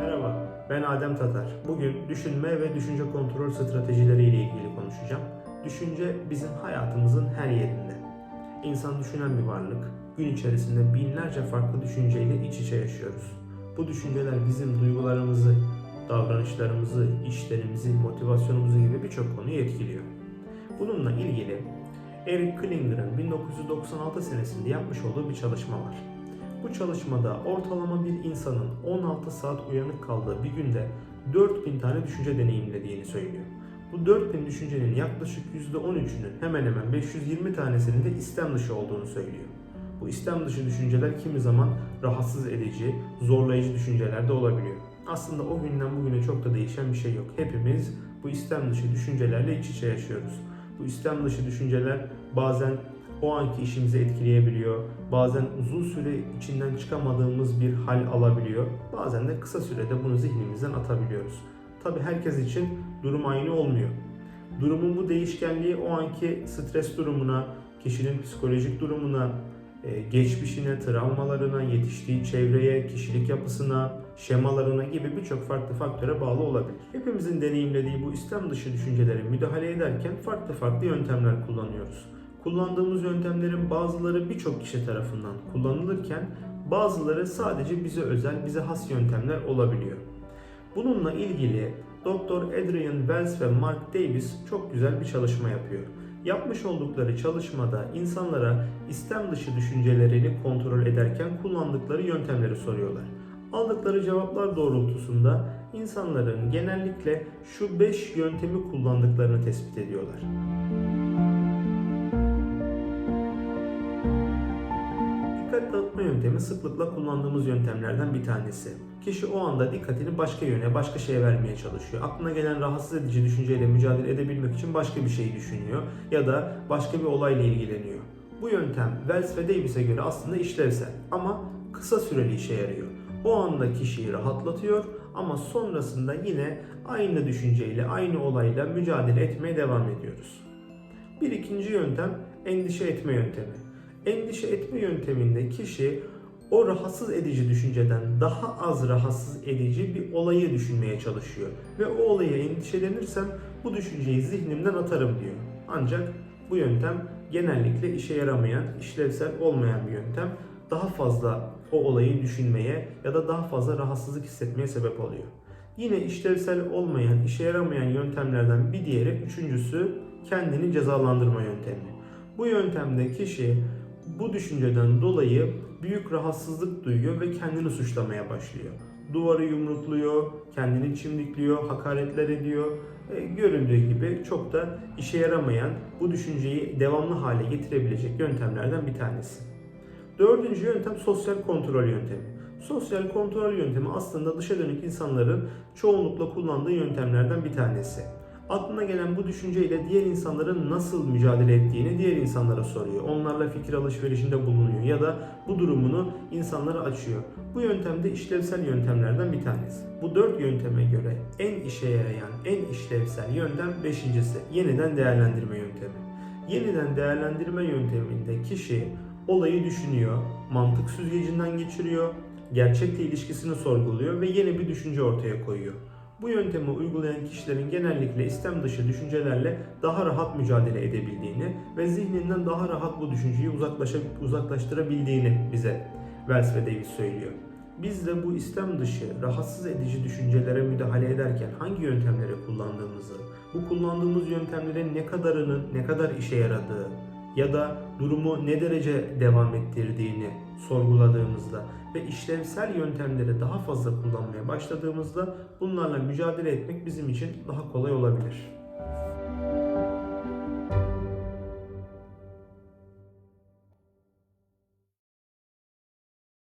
Merhaba, ben Adem Tatar. Bugün düşünme ve düşünce kontrol stratejileri ile ilgili konuşacağım. Düşünce bizim hayatımızın her yerinde. İnsan düşünen bir varlık. Gün içerisinde binlerce farklı düşünceyle iç içe yaşıyoruz. Bu düşünceler bizim duygularımızı, davranışlarımızı, işlerimizi, motivasyonumuzu gibi birçok konuyu etkiliyor. Bununla ilgili Eric Klinger'ın 1996 senesinde yapmış olduğu bir çalışma var. Bu çalışmada ortalama bir insanın 16 saat uyanık kaldığı bir günde 4000 tane düşünce deneyimlediğini söylüyor. Bu 4000 düşüncenin yaklaşık %13'ünün hemen hemen 520 tanesinin de istem dışı olduğunu söylüyor. Bu istem dışı düşünceler kimi zaman rahatsız edici, zorlayıcı düşünceler de olabiliyor. Aslında o günden bugüne çok da değişen bir şey yok. Hepimiz bu istem dışı düşüncelerle iç içe yaşıyoruz. Bu istem dışı düşünceler bazen o anki işimizi etkileyebiliyor. Bazen uzun süre içinden çıkamadığımız bir hal alabiliyor. Bazen de kısa sürede bunu zihnimizden atabiliyoruz. Tabi herkes için durum aynı olmuyor. Durumun bu değişkenliği o anki stres durumuna, kişinin psikolojik durumuna, e, geçmişine, travmalarına, yetiştiği çevreye, kişilik yapısına, şemalarına gibi birçok farklı faktöre bağlı olabilir. Hepimizin deneyimlediği bu istem dışı düşüncelere müdahale ederken farklı farklı yöntemler kullanıyoruz. Kullandığımız yöntemlerin bazıları birçok kişi tarafından kullanılırken bazıları sadece bize özel, bize has yöntemler olabiliyor. Bununla ilgili Dr. Adrian Wells ve Mark Davis çok güzel bir çalışma yapıyor. Yapmış oldukları çalışmada insanlara istem dışı düşüncelerini kontrol ederken kullandıkları yöntemleri soruyorlar. Aldıkları cevaplar doğrultusunda insanların genellikle şu 5 yöntemi kullandıklarını tespit ediyorlar. Dağıtma yöntemi sıklıkla kullandığımız yöntemlerden bir tanesi. Kişi o anda dikkatini başka yöne, başka şeye vermeye çalışıyor. Aklına gelen rahatsız edici düşünceyle mücadele edebilmek için başka bir şey düşünüyor ya da başka bir olayla ilgileniyor. Bu yöntem Wells ve Davis'e göre aslında işlevsel ama kısa süreli işe yarıyor. O anda kişiyi rahatlatıyor ama sonrasında yine aynı düşünceyle, aynı olayla mücadele etmeye devam ediyoruz. Bir ikinci yöntem endişe etme yöntemi. Endişe etme yönteminde kişi o rahatsız edici düşünceden daha az rahatsız edici bir olayı düşünmeye çalışıyor. Ve o olaya endişelenirsem bu düşünceyi zihnimden atarım diyor. Ancak bu yöntem genellikle işe yaramayan, işlevsel olmayan bir yöntem. Daha fazla o olayı düşünmeye ya da daha fazla rahatsızlık hissetmeye sebep oluyor. Yine işlevsel olmayan, işe yaramayan yöntemlerden bir diğeri, üçüncüsü kendini cezalandırma yöntemi. Bu yöntemde kişi bu düşünceden dolayı büyük rahatsızlık duyuyor ve kendini suçlamaya başlıyor. Duvarı yumrukluyor, kendini çimdikliyor, hakaretler ediyor. E, göründüğü gibi çok da işe yaramayan, bu düşünceyi devamlı hale getirebilecek yöntemlerden bir tanesi. Dördüncü yöntem sosyal kontrol yöntemi. Sosyal kontrol yöntemi aslında dışa dönük insanların çoğunlukla kullandığı yöntemlerden bir tanesi. Aklına gelen bu düşünceyle diğer insanların nasıl mücadele ettiğini diğer insanlara soruyor. Onlarla fikir alışverişinde bulunuyor ya da bu durumunu insanlara açıyor. Bu yöntemde işlevsel yöntemlerden bir tanesi. Bu dört yönteme göre en işe yarayan, en işlevsel yöntem beşincisi yeniden değerlendirme yöntemi. Yeniden değerlendirme yönteminde kişi olayı düşünüyor, mantık süzgecinden geçiriyor, gerçekle ilişkisini sorguluyor ve yeni bir düşünce ortaya koyuyor. Bu yöntemi uygulayan kişilerin genellikle istem dışı düşüncelerle daha rahat mücadele edebildiğini ve zihninden daha rahat bu düşünceyi uzaklaştırabildiğini bize Wells ve Davis söylüyor. Biz de bu istem dışı, rahatsız edici düşüncelere müdahale ederken hangi yöntemleri kullandığımızı, bu kullandığımız yöntemlerin ne kadarının ne kadar işe yaradığı ya da durumu ne derece devam ettirdiğini sorguladığımızda ve işlevsel yöntemleri daha fazla kullanmaya başladığımızda bunlarla mücadele etmek bizim için daha kolay olabilir.